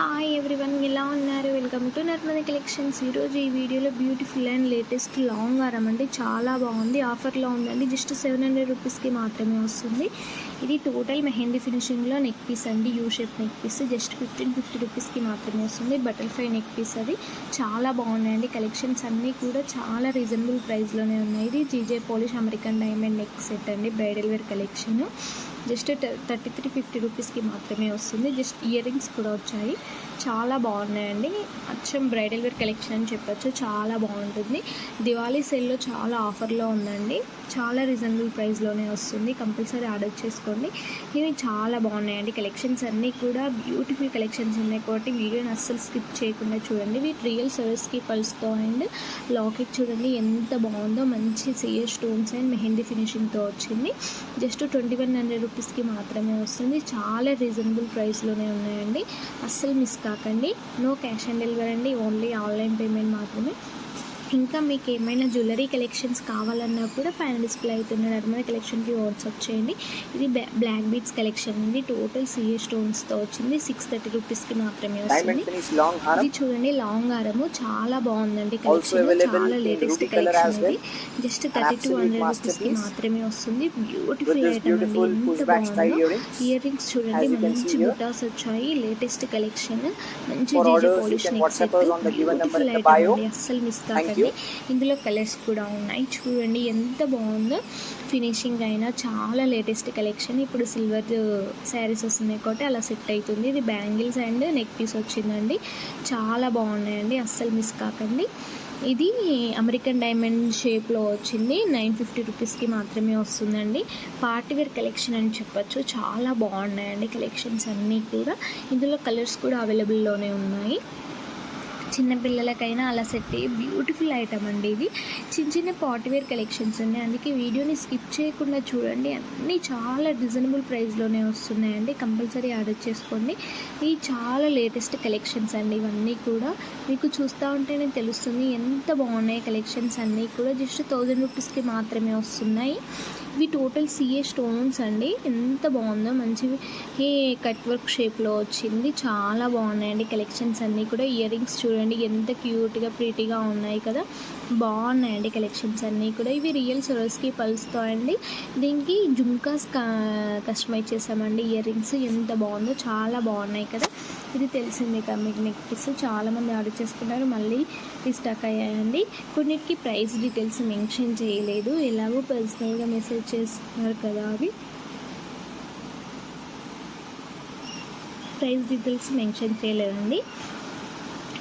Hi everyone ఇలా ఉన్నారు? Welcome to Narmada collections ఈరోజు ఈ వీడియోలో బ్యూటిఫుల్ అండ్ లేటెస్ట్ లాంగ్ వారం అండి చాలా బాగుంది. ఆఫర్లో ఉందండి. జస్ట్ సెవెన్ హండ్రెడ్ రూపీస్కి మాత్రమే వస్తుంది. ఇది టోటల్ మెహందీ ఫినిషింగ్లో నెక్ పీస్ అండి. U shape neck piece just fifteen fifty రూపీస్కి మాత్రమే వస్తుంది. బటర్ఫ్లై నెక్ పీస్ అది. చాలా బాగున్నాయండి. కలెక్షన్స్ అన్నీ కూడా చాలా రీజనబుల్ ప్రైస్లోనే ఉన్నాయి. ఇది GJ polish American diamond neck set అండి. Bridal wear collection just thirty three fifty రూపీస్కి మాత్రమే వస్తుంది. జస్ట్ ఇయర్ రింగ్స్ కూడా వచ్చాయి. చాలా బాగున్నాయండి. అచ్చం బ్రైడల్ వేర్ కలెక్షన్ అని చెప్పొచ్చు. చాలా బాగుంటుంది. దివాళీ సేల్లో చాలా ఆఫర్లో ఉందండి. చాలా రీజనబుల్ ప్రైస్లోనే వస్తుంది. కంపల్సరీ ఆర్డర్ చేసుకోండి. ఇవి చాలా బాగున్నాయండి. కలెక్షన్స్ అన్నీ కూడా బ్యూటిఫుల్ కలెక్షన్స్ ఉన్నాయి కాబట్టి వీడియోని అస్సలు స్కిప్ చేయకుండా చూడండి. వీటి రియల్ సర్వీస్కి పల్స్తో అండ్ లాకెట్ చూడండి ఎంత బాగుందో. మంచి సిఎస్ స్టోన్స్ అండ్ మెహందీ ఫినిషింగ్తో వచ్చింది. జస్ట్ ట్వంటీ వన్ హండ్రెడ్ రూపీస్కి మాత్రమే వస్తుంది. చాలా రీజనబుల్ ప్రైస్లోనే ఉన్నాయండి. అస్సలు మిస్ కాకండి. నో క్యాష్ ఆన్ డెలివరీ అండి. ఓన్లీ ఆన్లైన్ పేమెంట్ మాత్రమే. ఇంకా మీకు ఏమైనా జ్యువెలరీ కలెక్షన్స్ కావాలన్నా కూడా పైన డిస్ప్లే అవుతున్న నర్మద కలెక్షన్కి వాట్సాప్ చేయండి. ఇది బ్లాక్ బీట్స్ కలెక్షన్ అండి. టోటల్ సిఏ స్టోన్స్తో వచ్చింది. సిక్స్ థర్టీ రూపీస్కి మాత్రమే వస్తుంది. ఇది చూడండి లాంగ్ హారము. చాలా బాగుందండి కలెక్షన్ చాలా లేటెస్ట్ కలెక్షన్ ఇది. జస్ట్ థర్టీ టూ హండ్రెడ్ రూపీస్కి. మాత్రమే వస్తుంది. బ్యూటిఫుల్ ఐటమ్ అండి. ఎంత బాగుందో. ఇయర్ రింగ్స్ చూడండి. మంచి. బుటాస్ వచ్చాయి. లేటెస్ట్ కలెక్షన్ మంచి GJ polish neck set beautiful item. అండి. అస్సలు మిస్ కాకండి. You. ఇందులో కలర్స్ కూడా ఉన్నాయి. చూడండి ఎంత బాగుందో. ఫినిషింగ్ అయినా చాలా లేటెస్ట్ కలెక్షన్ ఇప్పుడు సిల్వర్ శారీస్ వస్తున్నాయి కాబట్టి అలా సెట్ అవుతుంది. ఇది బ్యాంగిల్స్ అండ్ నెక్ పీస్ వచ్చిందండి. చాలా బాగున్నాయండి. అస్సలు మిస్ కాకండి. ఇది అమెరికన్ డైమండ్ షేప్లో వచ్చింది. నైన్ ఫిఫ్టీ రూపీస్కి మాత్రమే వస్తుందండి. పార్టీ వేర్ కలెక్షన్ అని చెప్పొచ్చు. చాలా బాగున్నాయండి కలెక్షన్స్ అన్నీ కూడా. ఇందులో కలర్స్ కూడా అవైలబుల్లోనే ఉన్నాయి. చిన్నపిల్లలకైనా అలా సెట్ బ్యూటిఫుల్ ఐటమ్ అండి ఇది. చిన్న చిన్న పార్టీవేర్ కలెక్షన్స్ ఉన్నాయి. అందుకే వీడియోని స్కిప్ చేయకుండా చూడండి. అన్నీ చాలా రీజనబుల్ ప్రైస్లోనే వస్తున్నాయండి. కంపల్సరీ ఆర్డర్ చేసుకోండి. ఇవి చాలా లేటెస్ట్ కలెక్షన్స్ అండి ఇవన్నీ కూడా. మీకు చూస్తూ ఉంటేనే తెలుస్తుంది ఎంత బాగున్నాయి కలెక్షన్స్ అన్నీ కూడా. జస్ట్ థౌజండ్ రూపీస్కి మాత్రమే వస్తున్నాయి. ఇవి టోటల్ సిఏ స్టోన్స్ అండి. ఎంత బాగుందో మంచి కట్ వర్క్ షేప్లో వచ్చింది. చాలా బాగున్నాయండి కలెక్షన్స్ అన్నీ కూడా. ఇయర్ రింగ్స్ చూడండి. ఎంత క్యూట్గా ప్రీటీగా ఉన్నాయి కదా. బాగున్నాయండి కలెక్షన్స్ అన్నీ కూడా. ఇవి రియల్ సొరస్కి పల్స్తో అండి. దీనికి జుమ్కాస్ కస్టమైజ్ చేసామండి. ఇయర్ రింగ్స్ ఎంత బాగుందో చాలా బాగున్నాయి కదా. ఇది తెలిసిందే కదా మీకు నెక్ పీస్ చాలామంది ఆర్డర్ చేసుకున్నారు. మళ్ళీ స్టక్ అయ్యాయండి. కొన్నిటికి ప్రైస్ డీటెయిల్స్ మెన్షన్ చేయలేదు. ఎలాగో పర్సనల్గా మెసేజ్ చేస్తున్నారు కదా అవి. ప్రైస్ డీటెయిల్స్ మెన్షన్ చేయలేదండి.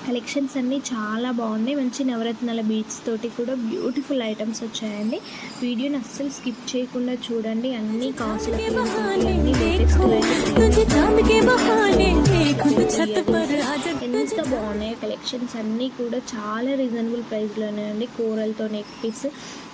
కలెక్షన్స్ అన్నీ చాలా బాగున్నాయి. మంచి నవరత్నాల బీచ్ తోటి కూడా బ్యూటిఫుల్ ఐటమ్స్ వచ్చాయండి. వీడియోని అస్సలు స్కిప్ చేయకుండా చూడండి. అన్ని కాస్ట్ ఎంత బాగున్నాయి కలెక్షన్స్ అన్నీ కూడా చాలా రీజనబుల్ ప్రైస్లోనే అండి కూరలతో నెక్ పీస్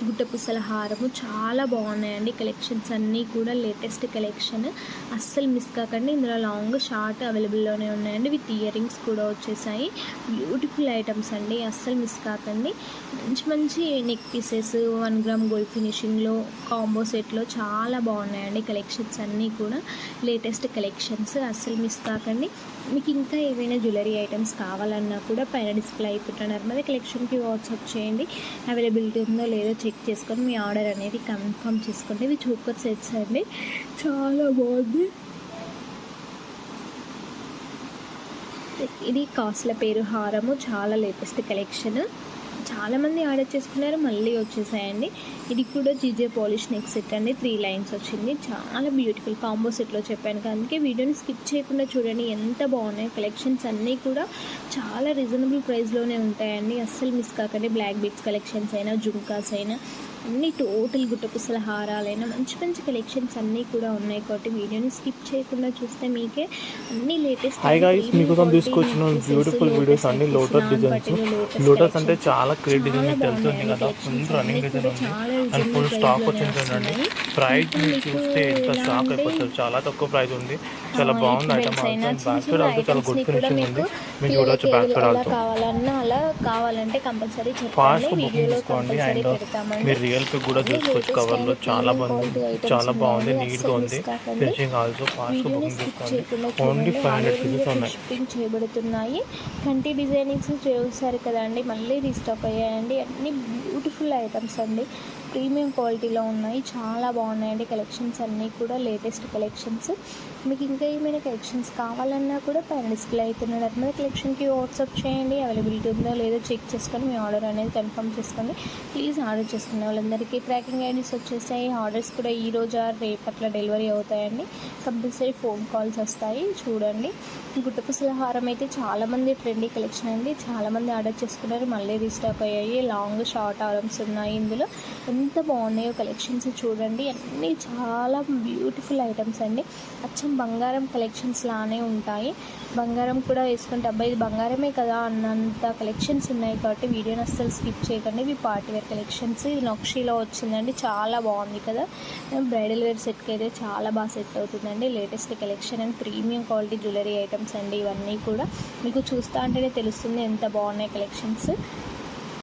గుట్ట పుసల హారము చాలా బాగున్నాయండి. కలెక్షన్స్ అన్నీ కూడా లేటెస్ట్ కలెక్షన్. అస్సలు మిస్ కాకండి. ఇందులో లాంగ్ షార్ట్ అవైలబుల్లోనే ఉన్నాయండి. విత్ ఇయర్ రింగ్స్ కూడా వచ్చేసాయి. బ్యూటిఫుల్ ఐటమ్స్ అండి. అస్సలు మిస్ కాకండి. మంచి మంచి neck pieces one gram gold ఫినిషింగ్లో combo సెట్లో చాలా బాగున్నాయండి కలెక్షన్స్ అన్నీ కూడా. లేటెస్ట్ కలెక్షన్స్ అస్సలు మిస్ కాకండి. మీకు ఇంకా ఏవైనా జ్యువెలరీ ఐటమ్స్ కావాలన్నా కూడా పైన డిస్ప్లే అయిపోతున్నారు. మరి కలెక్షన్కి వాట్సాప్ చేయండి. అవైలబిలిటీ ఉందో లేదో చెక్ చేసుకొని మీ ఆర్డర్ అనేది కన్ఫర్మ్ చేసుకోండి. ఇది చూపర్ సెట్స్ అండి. చాలా బాగుంది. ఇది కాస్ట్ల పేరు హారము. చాలా లేటెస్ట్ కలెక్షన్. చాలామంది ఆర్డర్ చేసుకున్నారు మళ్ళీ వచ్చేసాయండి. ఇది కూడా జీజే పాలిష్ నెక్ సెట్ అండి. త్రీ లైన్స్ వచ్చింది. చాలా బ్యూటిఫుల్ కాంబో సెట్లో చెప్పాను. అందుకే వీడియోని స్కిప్ చేయకుండా చూడండి. ఎంత బాగున్నాయి కలెక్షన్స్ అన్నీ కూడా చాలా రీజనబుల్ ప్రైస్లోనే ఉంటాయండి. అస్సలు మిస్ కాకండి. బ్లాక్ బీట్స్ కలెక్షన్స్ అయినా జుంకాస్ అయినా అన్ని టోటల్ గుట్టపుసల హారాలైనా మంచి మంచి కలెక్షన్స్ అన్నీ కూడా ఉన్నాయి కాబట్టి వీడియోని స్కిప్ చేయకుండా చూస్తే మీకే అన్ని లేటెస్ట్ హాయ్ గాయ్స్ మీకోసం తీసుకొచ్చిన బ్యూటిఫుల్ వీడియోస్ అన్ని లోటస్ డిజైన్స్ లోటస్ అంటే చాలా క్రియేట్ డిజైన్ మీకు తెలుస్తుంది కదా ఫుల్ రన్నింగ్ డిజైన్ ఉంది. అండ్ ఫుల్ స్టాక్ వచ్చింది చూడండి. ప్రైస్ చూస్తే ఎంత షాక్ అయిపోతారు. చాలా తక్కువ ప్రైస్ ఉంది. చాలా బాగుంది ఐటమ్ బ్యాక్ సైడ్ ఆల్సో చాలా గుడ్ ఫినిషింగ్ ఉంది. మీరు చూడొచ్చు బ్యాక్ సైడ్ ఆల్సో కావాలన్నా అలా కావాలంటే కంపల్సరీ ఫాస్ట్ బుకింగ్ చేసుకోండి అండ్ మీరు రియల్ పిక్ కూడా చూసుకోవచ్చు కవర్లో చాలా బాగుంది చాలా బాగుంది నీట్గా ఉంది. ఫినిషింగ్ ఆల్సో ఫాస్ట్గా బుకింగ్ చేసుకోండి. ఓన్లీ ఫైవ్ హండ్రెడ్ పీసెస్ ఉన్నాయి. షిప్పింగ్ చేయబడుతున్నాయి. కంటి డిజైనింగ్స్ చూసారు కదండి మళ్ళీ రీస్టాక్ అయ్యాయండి. అన్ని బ్యూటిఫుల్ ఐటమ్స్ అండి. ప్రీమియం క్వాలిటీలో ఉన్నాయి. చాలా బాగున్నాయండి కలెక్షన్స్ అన్నీ కూడా లేటెస్ట్ కలెక్షన్స్. మీకు ఇంకా ఏమైనా కలెక్షన్స్ కావాలన్నా కూడా పైన డిస్ప్లే అవుతున్న అట్లా కలెక్షన్కి వాట్సాప్ చేయండి. అవైలబిలిటీ ఉందో లేదో చెక్ చేసుకొని మీ ఆర్డర్ అనేది కన్ఫర్మ్ చేసుకోండి. ప్లీజ్ ఆర్డర్ చేసుకున్న వాళ్ళందరికీ ట్రాకింగ్ ఐడీస్ వచ్చేసాయి ఆర్డర్స్ కూడా ఈ రోజు రేపట్ల డెలివరీ అవుతాయండి. కంపల్సరీ ఫోన్ కాల్స్ వస్తాయి. చూడండి. గుట్టపు హారం అయితే చాలామంది ట్రెండీ కలెక్షన్ అండి. చాలామంది ఆర్డర్ చేసుకున్నారు. మళ్ళీ రీస్టాక్ అయ్యాయి. లాంగ్ షార్ట్ హారమ్స్ ఉన్నాయి ఇందులో. ఎంత బాగున్నాయో కలెక్షన్స్ చూడండి. అన్నీ చాలా బ్యూటిఫుల్ ఐటమ్స్ అండి. అచ్చం బంగారం కలెక్షన్స్ లానే ఉంటాయి. బంగారం కూడా వేసుకుంటే అబ్బాయి ఇది బంగారమే కదా అన్నంత కలెక్షన్స్ ఉన్నాయి కాబట్టి వీడియోని అస్సలు స్కిప్ చేయకండి. ఇవి పార్టీ వేర్ కలెక్షన్స్ ఇది నక్షీలో వచ్చిందండి. చాలా బాగుంది కదా. బ్రైడల్ వేర్ సెట్కి అయితే చాలా బాగా సెట్ అవుతుందండి. Latest collection and premium quality jewellery items అండి ఇవన్నీ కూడా. మీకు చూస్తా అంటేనే తెలుస్తుంది ఎంత బాగున్నాయి కలెక్షన్స్